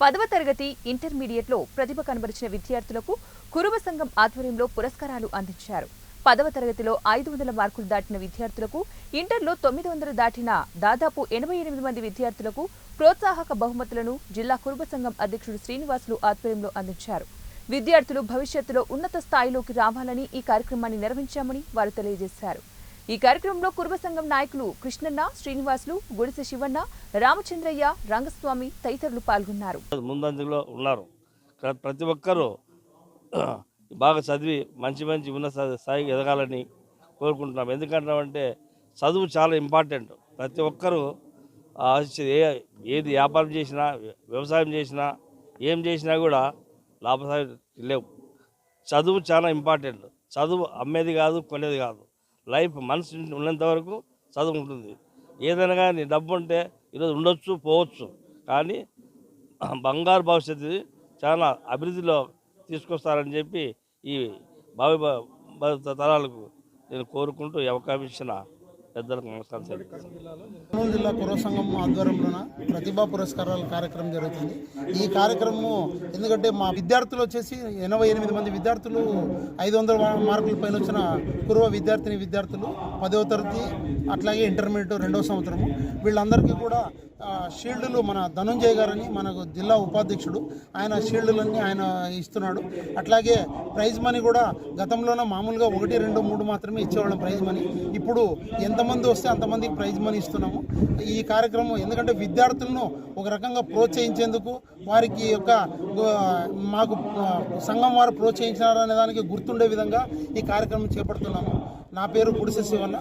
పదవ తరగతి ఇంటర్మీడియట్లో ప్రతిభ కనబరిచిన విద్యార్థులకు కురుమ సంఘం ఆధ్వర్యంలో పురస్కారాలు అందించారు. పదవ తరగతిలో ఐదు వందల మార్కులు దాటిన విద్యార్థులకు ఇంటర్లో తొమ్మిది వందలు దాటిన దాదాపు ఎనభై ఎనిమిది మంది విద్యార్థులకు ప్రోత్సాహక బహుమతులను జిల్లా కురుబ సంఘం అధ్యక్షుడు శ్రీనివాసులు ఆధ్వర్యంలో అందించారు. విద్యార్థులు భవిష్యత్తులో ఉన్నత స్థాయిలోకి రావాలని ఈ కార్యక్రమాన్ని నిర్వహించామని వారు తెలియజేశారు. ఈ కార్యక్రమంలో కురుబ సంఘం నాయకులు కృష్ణన్న శ్రీనివాసులు గుడిసె శివన్న రామచంద్రయ్య రంగస్వామి తదితరులు పాల్గొన్నారు. ముందంజలో ఉన్నారు. ప్రతి ఒక్కరూ బాగా చదివి మంచి మంచి ఉన్న స్థాయికి ఎదగాలని కోరుకుంటున్నాం. ఎందుకంటామంటే చదువు చాలా ఇంపార్టెంట్. ప్రతి ఒక్కరూ ఏ ఏది వ్యాపారం చేసినా వ్యవసాయం చేసినా ఏం చేసినా కూడా లాభసాయం లేవు. చదువు చాలా ఇంపార్టెంట్. చదువు అమ్మేది కాదు కొనేది కాదు. లైఫ్ మనసు ఉన్నంత వరకు చదువు ఉంటుంది. ఏదైనా కానీ డబ్బు ఉంటే ఈరోజు ఉండొచ్చు పోవచ్చు. కానీ బంగారు భవిష్యత్తు చాలా అభివృద్ధిలో తీసుకొస్తారని చెప్పి ఈ భావి తరాలకు నేను కోరుకుంటూ ఈ అవకాశం ఇచ్చిన. పెద్దలకు నమస్కారం కర్నూలు జిల్లా కురవ సంఘం ఆధ్వర్యంలోన ప్రతిభా పురస్కారాల కార్యక్రమం జరుగుతుంది. ఈ కార్యక్రమం ఎందుకంటే మా విద్యార్థులు వచ్చేసి ఎనభై ఎనిమిది మంది విద్యార్థులు ఐదు వందల మార్కుల పైన వచ్చిన కురవ విద్యార్థిని విద్యార్థులు పదవ తరగతి అట్లాగే ఇంటర్మీడియట్ రెండవ సంవత్సరము. వీళ్ళందరికీ కూడా షీల్డ్లు మన ధనుంజయ్ గారని మనకు జిల్లా ఉపాధ్యక్షుడు. ఆయన షీల్డ్లన్నీ ఆయన ఇస్తున్నాడు. అట్లాగే ప్రైజ్ మనీ కూడా గతంలోనే మామూలుగా ఒకటి రెండు మూడు మాత్రమే ఇచ్చేవాళ్ళం ప్రైజ్ మనీ. ఇప్పుడు ఎంతమంది వస్తే అంతమందికి ప్రైజ్ మనీ ఇస్తున్నాము. ఈ కార్యక్రమం ఎందుకంటే విద్యార్థులను ఒక రకంగా ప్రోత్సహించేందుకు వారికి యొక్క మాకు సంఘం వారు ప్రోత్సహించినారు దానికి గుర్తుండే విధంగా ఈ కార్యక్రమం చేపడుతున్నాము. నా పేరు గుడిసె శివన్న.